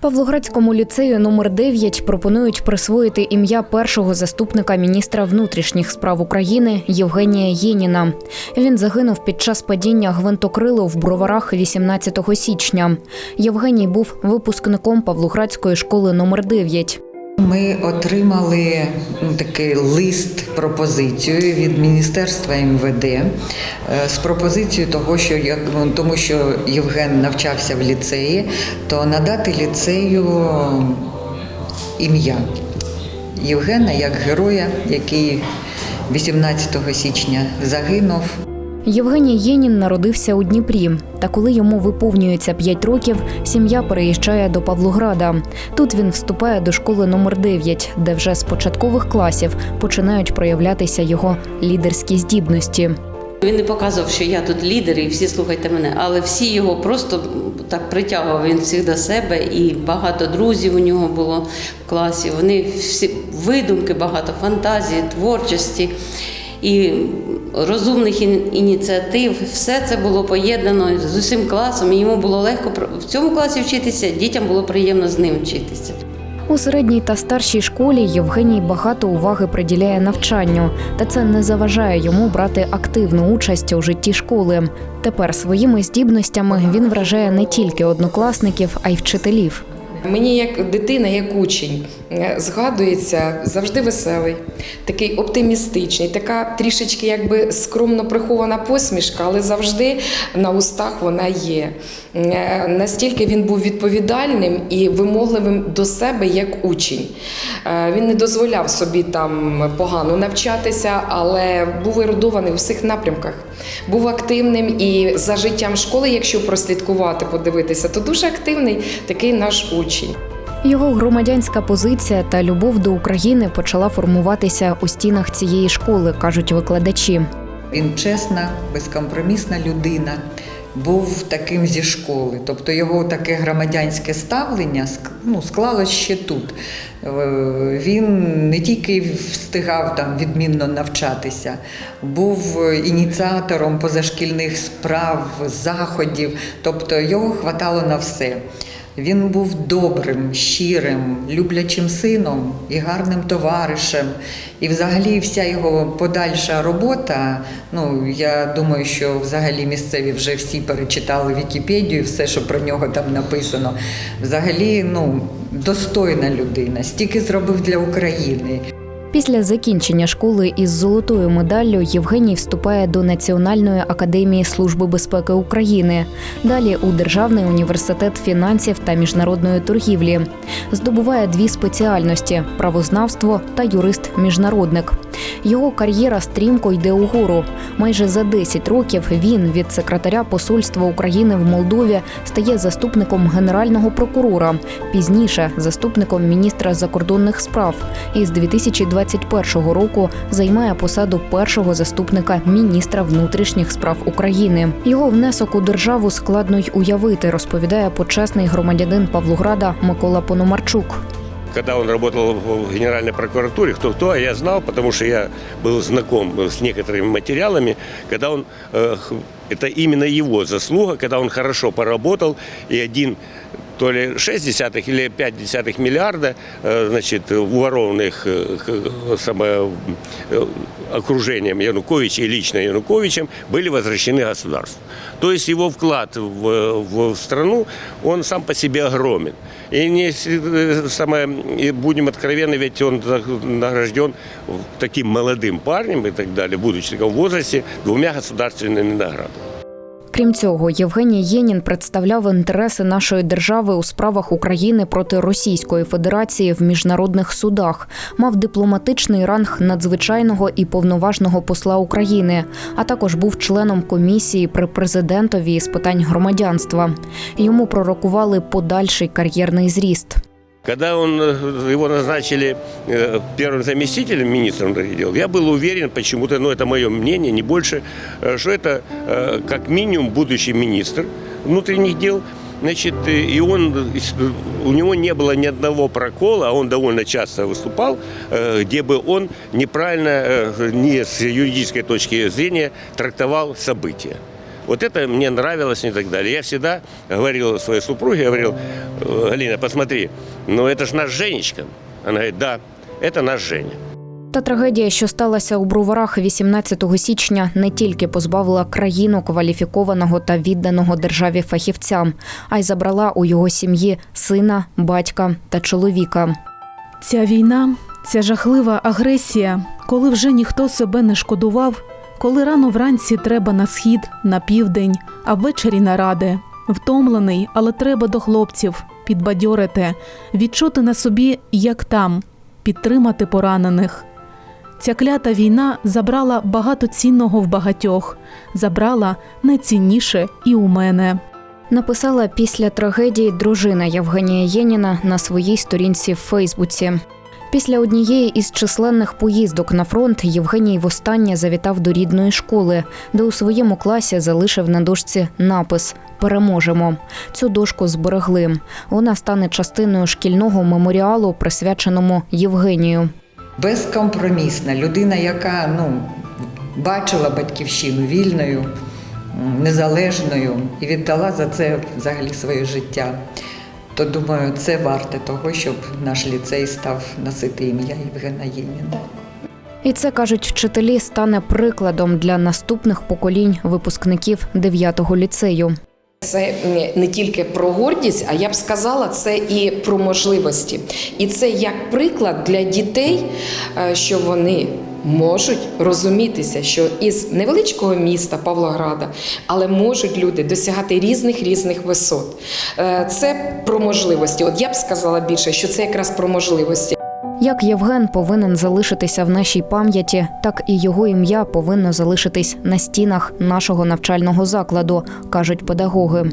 Павлоградському ліцею номер 9 пропонують присвоїти ім'я першого заступника міністра внутрішніх справ України Євгенія Єніна. Він загинув під час падіння гвинтокрилу в броварах 18 січня. Євгеній був випускником Павлоградської школи номер 9. Ми отримали ну, такий лист пропозицію від Міністерства МВД е, з пропозицією того, що як ну, тому, що Євген навчався в ліцеї, то надати ліцею ім'я Євгена як героя, який 18 січня загинув. Євгеній Єнін народився у Дніпрі. Та коли йому виповнюється 5 років, сім'я переїжджає до Павлограда. Тут він вступає до школи номер 9, де вже з початкових класів починають проявлятися його лідерські здібності. Він не показував, що я тут лідер і всі слухайте мене, але всі його просто так притягував він всіх до себе, і багато друзів у нього було в класі. Вони всі видумки, багато фантазії, творчості і розумних ін- ініціатив. Все це було поєднано з усім класом. І йому було легко в цьому класі вчитися. Дітям було приємно з ним вчитися. У середній та старшій школі Євгеній багато уваги приділяє навчанню, та це не заважає йому брати активну участь у житті школи. Тепер своїми здібностями він вражає не тільки однокласників, а й вчителів. Мені як дитина, як учень, е, згадується завжди веселий, такий оптимістичний, така трішечки якби скромно прихована посмішка, але завжди на устах вона є. Е, Настільки він був відповідальним і вимогливим до себе як учень. Е, Він не дозволяв собі там погано навчатися, але був ерудований у всіх напрямках. Був активним і за життям школи, якщо прослідкувати, подивитися, то дуже активний такий наш учень. Його громадянська позиція та любов до України почала формуватися у стінах цієї школи, кажуть викладачі. Він чесна, безкомпромісна людина. Був таким зі школи, тобто його таке громадянське ставлення ну, склалось ще тут. Е, Він не тільки встигав там відмінно навчатися, був ініціатором позашкільних справ, заходів, тобто його хватало на все. Він був добрим, щирим, люблячим сином і гарним товаришем. І взагалі вся його подальша робота, ну я думаю, що взагалі місцеві вже всі перечитали Вікіпедію, все, що про нього там написано. Взагалі, ну, достойна людина, стільки зробив для України. Після закінчення школи із золотою медаллю Євгеній вступає до Національної академії Служби безпеки України. Далі у Державний університет фінансів та міжнародної торгівлі. Здобуває дві спеціальності правознавство та юрист-міжнародник. Його кар'єра стрімко йде угору. Майже за 10 років він від секретаря посольства України в Молдові стає заступником генерального прокурора, пізніше заступником міністра закордонних справ. І з 2021 року займає посаду першого заступника міністра внутрішніх справ України. Його внесок у державу складно й уявити, розповідає почесний громадянин Павлограда Микола Пономарчук. Когда он работал в Генеральной прокуратуре, кто-кто, а я знал, потому что я был знаком с некоторыми материалами, когда он, э, х- это именно его заслуга, когда он хорошо поработал, и один то ли 6 десятых или 5 десятых миллиарда э, значит, уворованных э, э, окружением Януковича и лично Януковичем были возвращены государству. То есть его вклад в, в страну, он сам по себе огромен. И не самое, и будем откровенны, ведь он награжден таким молодым парнем и так далее, будучи в таком возрасте, двумя государственными наградами. Крім цього, Євгеній Єнін представляв інтереси нашої держави у справах України проти Російської Федерації в міжнародних судах, мав дипломатичний ранг надзвичайного і повноважного посла України, а також був членом комісії при президентові з питань громадянства. Йому пророкували подальший кар'єрний зріст. Когда он, э, его назначили э, первым заместителем внутренних дел, я был уверен почему-то, но это мое мнение, не больше, э, что это как минимум будущий министр внутренних дел. Значит, и он, у него не было ни одного прокола, а он довольно часто выступал, где бы он неправильно, не с юридической точки зрения, трактовал события. Вот это мне нравилось и так далее. Я всегда говорил своей супруге, говорил, «Э, Галина, посмотри, ну это же наш Женечка. Она говорит, да, это наш Женя. Та трагедія, що сталася у броварах 18 січня, не тільки позбавила країну кваліфікованого та відданого державі фахівцям, а й забрала у його сім'ї сина, батька та чоловіка. Ця війна, ця жахлива агресія, коли вже ніхто себе не шкодував, коли рано вранці треба на схід, на південь, а ввечері на ради. Втомлений, але треба до хлопців, підбадьорити, відчути на собі, як там, підтримати поранених. Ця клята війна забрала багато цінного в багатьох, забрала найцінніше і у мене. Написала після трагедії дружина Євгенія Єніна на своїй сторінці в Фейсбуці. Після однієї із численних поїздок на фронт Євгеній востаннє завітав до рідної школи, де у своєму класі залишив на дошці напис Переможемо. Цю дошку зберегли. Вона стане частиною шкільного меморіалу, присвяченому Євгенію. Безкомпромісна людина, яка ну, бачила батьківщину вільною, незалежною і віддала за це взагалі своє життя. То думаю, це варте того, щоб наш ліцей став носити ім'я Євгена Єніна. І це кажуть вчителі стане прикладом для наступних поколінь випускників 9-го ліцею. Це не тільки про гордість, а я б сказала, це і про можливості. І це як приклад для дітей, е, що вони можуть розумітися, що із невеличкого міста Павлограда, але можуть люди досягати різних різних висот. Е, Це про можливості. От я б сказала більше, що це якраз про можливості. Як Євген повинен залишитися в нашій пам'яті, так і його ім'я повинно залишитись на стінах нашого навчального закладу, кажуть педагоги.